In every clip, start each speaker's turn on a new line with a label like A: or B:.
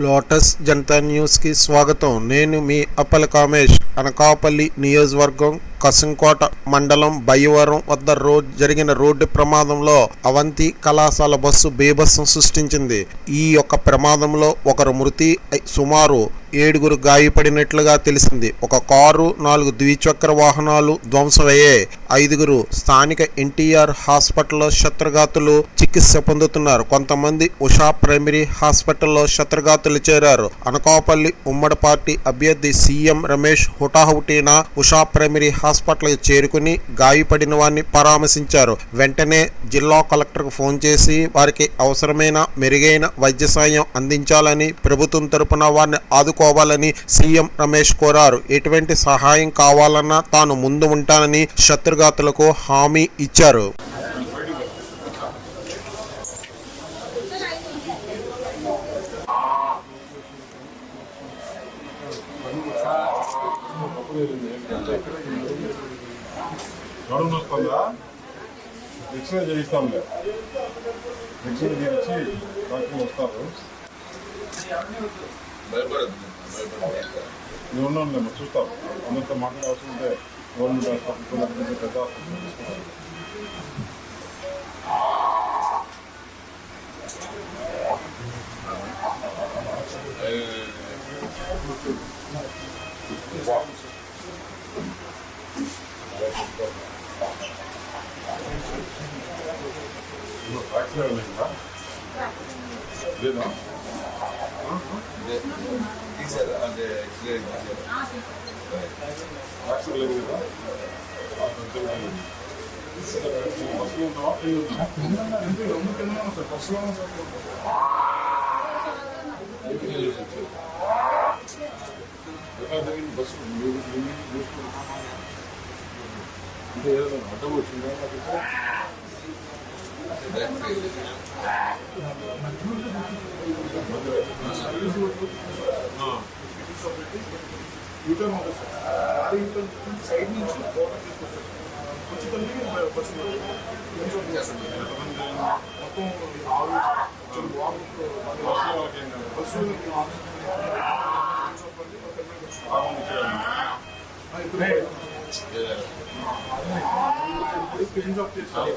A: Lotus Janata న్యూస్కి స్వాగతం. నేను మీ అప్పల కామేష్ అనకాపల్లి నియోజకవర్గం కసింకోట మండలం బయ్యవరం వద్ద రోడ్ జరిగిన రోడ్డు ప్రమాదంలో అవంతి కళాశాల బస్సు బీభత్సం సృష్టించింది. ఈ యొక్క ప్రమాదంలో ఒకరు మృతి సుమారు ఏడుగురు గాయపడినట్లుగా తెలిసింది. ఒక కారు నాలుగు ద్విచక్ర వాహనాలు ధ్వంసమయ్యాయి ఐదుగురు స్థానిక ఎన్టీఆర్ హాస్పిటల్లో శత్రుఘాతులు చికిత్స పొందుతున్నారు. కొంతమంది ఉషా ప్రైమరీ హాస్పిటల్లో శత్రుఘాతులు చేరారు. అనకాపల్లి ఉమ్మడి పార్టీ అభ్యర్థి సీఎం రమేష్ హుటాహుటీన ఉషా ప్రైమరీ హాస్పిటల్కి చేరుకుని గాయపడిన వారిని పరామర్శించారు. వెంటనే జిల్లా కలెక్టర్కు ఫోన్ చేసి వారికి అవసరమైన మెరుగైన వైద్య సాయం అందించాలని ప్రభుత్వం తరపున వారిని ఆదుకోవాలని సీఎం రమేష్ కోరారు. ఎటువంటి సహాయం కావాలన్నా తాను ముందు ఉంటానని శత్రుఘాతులకు హామీ ఇచ్చారు.
B: నడుము నొస్తుందా ఎక్స్రే చేయిస్తాంలే ఎక్స్రే చేయించి డాక్టర్ వస్తారు నేను ఉన్నానులే మరి చూస్తాం అందరితో మాట్లాడే అవసరం ఉంటే గవర్నమెంట్ హాస్పిటల్ లేకపోతే పెద్ద హాస్పిటల్ 여행인가? 왜 나? 네. 이제 아 네. 이제 이제. 맞지 그러니까. 아, 근데 지금 박수영 더 앞에 있는 거. 맨날
C: 애들 너무 끝나면서 박수영 선수.
B: 이렇게 해주세요. 내가 보기엔 박수 유명히 모습으로. 근데 여러분, 어떤 걸 준비해가지고. యూటర్న్ ఉంటుంది సార్ అది యూటర్న్ సైడ్ నుంచి బోర్డర్ తీసుకొస్తారు వచ్చి కలిపి బస్సు కొంచెం చేస్తుంది మొత్తం ఆరు కొంచెం వాక్ బస్సు వాళ్ళకి ఏం కాదు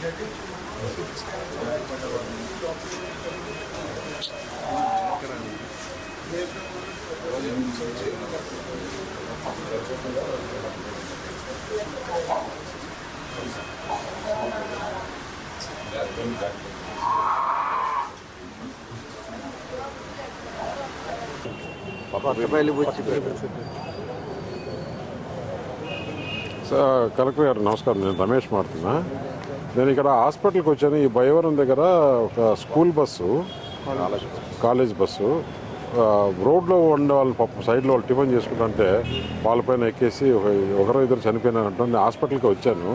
B: చేయాలమ్మా చేసి నమస్కారం. నేను రమేష్ పేరు నేను ఇక్కడ హాస్పిటల్కి వచ్చాను. ఈ భయవరం దగ్గర ఒక స్కూల్ బస్సు కాలేజ్ బస్సు. రోడ్లో ఉండే వాళ్ళు పాపం సైడ్లో వాళ్ళు టిఫిన్ చేసుకుంటుంటే వాళ్ళపైన ఎక్కేసి ఒకరో ఇద్దరు చనిపోయినారంటే నేను హాస్పిటల్కి వచ్చాను.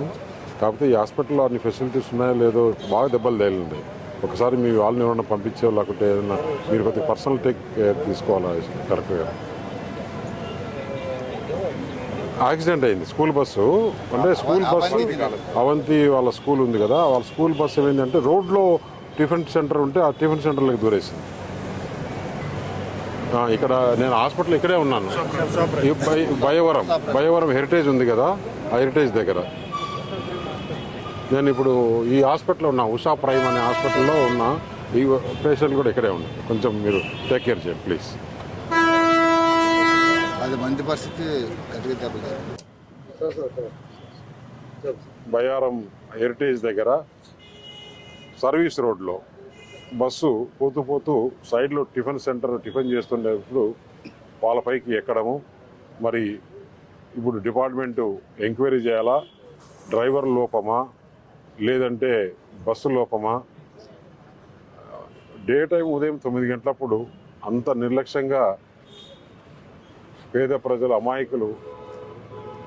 B: కాకపోతే ఈ హాస్పిటల్లో అన్ని ఫెసిలిటీస్ ఉన్నాయో లేదో బాగా దెబ్బలు తేలింది ఒకసారి మీ వాళ్ళని ఏమన్నా పంపించే లేకుంటే ఏదైనా మీరు కొద్దిగా పర్సనల్ టేక్ కేర్ తీసుకోవాలా? కరెక్ట్గా. యాక్సిడెంట్ అయింది. స్కూల్ బస్సు అంటే స్కూల్ బస్సు అవంతి వాళ్ళ స్కూల్ ఉంది కదా వాళ్ళ స్కూల్ బస్సు ఏమైందంటే రోడ్లో టిఫిన్ సెంటర్ ఉంటే ఆ టిఫిన్ సెంటర్లోకి దూరేసింది. ఇక్కడ నేను హాస్పిటల్ ఇక్కడే ఉన్నాను. భయవరం భయవరం హెరిటేజ్ ఉంది కదా ఆ హెరిటేజ్ దగ్గర. నేను ఇప్పుడు ఈ హాస్పిటల్లో ఉన్నా ఉషా ప్రైమ్ అనే హాస్పిటల్లో ఉన్నా ఈ పేషెంట్ కూడా ఇక్కడే ఉన్నా కొంచెం మీరు టేక్ కేర్ చేయండి ప్లీజ్
D: అది మంచి పరిస్థితి గట్టిగా
B: బయారం హెరిటేజ్ దగ్గర సర్వీస్ రోడ్లో బస్సు పోతూ పోతూ సైడ్లో టిఫిన్ సెంటర్ టిఫిన్ చేస్తుండేటప్పుడు వాళ్ళపైకి ఎక్కడము. మరి ఇప్పుడు డిపార్ట్మెంటు ఎంక్వైరీ చేయాలా? డ్రైవర్ లోపమా? లేదంటే బస్సు లోపమా? డే టైం ఉదయం తొమ్మిది గంటలప్పుడు అంత నిర్లక్ష్యంగా పేద ప్రజల అమాయకులు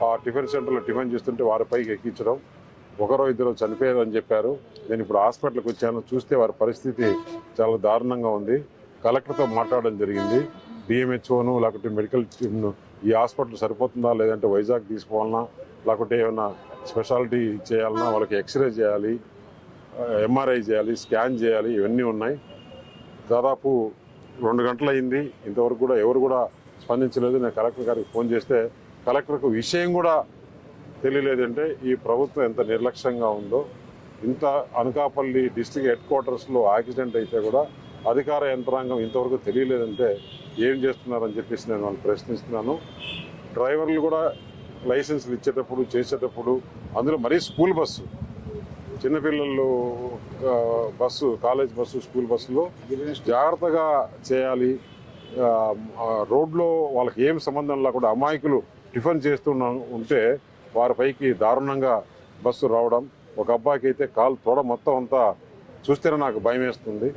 B: ఆ టిఫిన్ సెంటర్లో టిఫిన్ చేస్తుంటే వారిపైకి ఎక్కించడం. ఒకరో ఇద్దరు చనిపోయారని చెప్పారు. నేను ఇప్పుడు హాస్పిటల్కి వచ్చాను. చూస్తే వారి పరిస్థితి చాలా దారుణంగా ఉంది. కలెక్టర్తో మాట్లాడడం జరిగింది. డిఎంహెచ్ఓను లేకపోతే మెడికల్ టీమ్ను ఈ హాస్పిటల్ సరిపోతుందా లేదంటే వైజాగ్ తీసుకోవాలన్నా లేకపోతే ఏమైనా స్పెషాలిటీ చేయాలన్నా వాళ్ళకి ఎక్స్రే చేయాలి ఎంఆర్ఐ చేయాలి స్కాన్ చేయాలి ఇవన్నీ ఉన్నాయి. దాదాపు రెండు గంటలైంది ఇంతవరకు కూడా ఎవరు కూడా స్పందించలేదు. నేను కలెక్టర్ గారికి ఫోన్ చేస్తే కలెక్టర్కు విషయం కూడా తెలియలేదంటే ఈ ప్రభుత్వం ఎంత నిర్లక్ష్యంగా ఉందో ఇంత అనకాపల్లి డిస్టిక్ హెడ్ క్వార్టర్స్లో యాక్సిడెంట్ అయితే కూడా అధికార యంత్రాంగం ఇంతవరకు తెలియలేదంటే ఏం చేస్తున్నారని చెప్పేసి నేను వాళ్ళు ప్రశ్నిస్తున్నాను. డ్రైవర్లు కూడా లైసెన్స్లు ఇచ్చేటప్పుడు చేసేటప్పుడు అందులో మరీ స్కూల్ బస్సు చిన్నపిల్లలు బస్సు కాలేజ్ బస్సు స్కూల్ బస్సులో జాగ్రత్తగా చేయాలి. రోడ్లో వాళ్ళకి ఏం సంబంధం లేకుండా అమాయకులు టిఫిన్ చేస్తున్న ఉంటే వారిపైకి దారుణంగా బస్సు రావడం ఒక అబ్బాయికి అయితే కాలు తోడ మొత్తం అంతా చూస్తేనే నాకు భయం వేస్తుంది.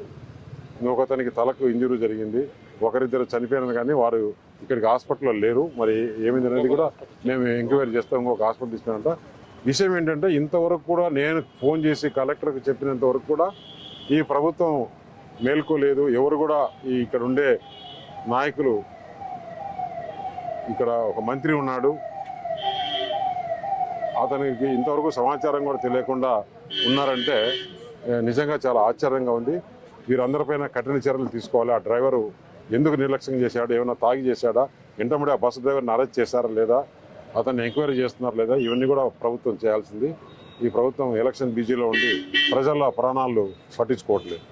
B: ఇంకొకతనికి తలకు ఇంజురీ జరిగింది. ఒకరిద్దరు చనిపోయినారు కానీ వారు ఇక్కడికి హాస్పిటల్లో లేరు. మరి ఏమైంది అనేది కూడా మేము ఎంక్వైరీ చేస్తాం. ఇంకొక హాస్పిటల్ తీసుకున్నంట విషయం ఏంటంటే ఇంతవరకు కూడా నేను ఫోన్ చేసి కలెక్టర్కి చెప్పినంత వరకు కూడా ఈ ప్రభుత్వం మేల్కోలేదు. ఎవరు కూడా ఇక్కడ ఉండే నాయకులు. ఇక్కడ ఒక మంత్రి ఉన్నాడు. అతనికి ఇంతవరకు సమాచారం కూడా తెలియకుండా ఉన్నారంటే నిజంగా చాలా ఆశ్చర్యంగా ఉంది. వీరందరిపైన కఠిన చర్యలు తీసుకోవాలి. ఆ డ్రైవరు ఎందుకు నిర్లక్ష్యం చేశాడు? ఏమైనా తాగి చేశాడా? ఇంటర్మీడియట్ ఆ బస్సు డ్రైవర్ని అరెస్ట్ చేశారా లేదా? అతన్ని ఎంక్వైరీ చేస్తున్నారా లేదా? ఇవన్నీ కూడా ప్రభుత్వం చేయాల్సింది. ఈ ప్రభుత్వం ఎలక్షన్ బిజీలో ఉండి ప్రజల ప్రాణాలు పట్టించుకోవట్లేదు.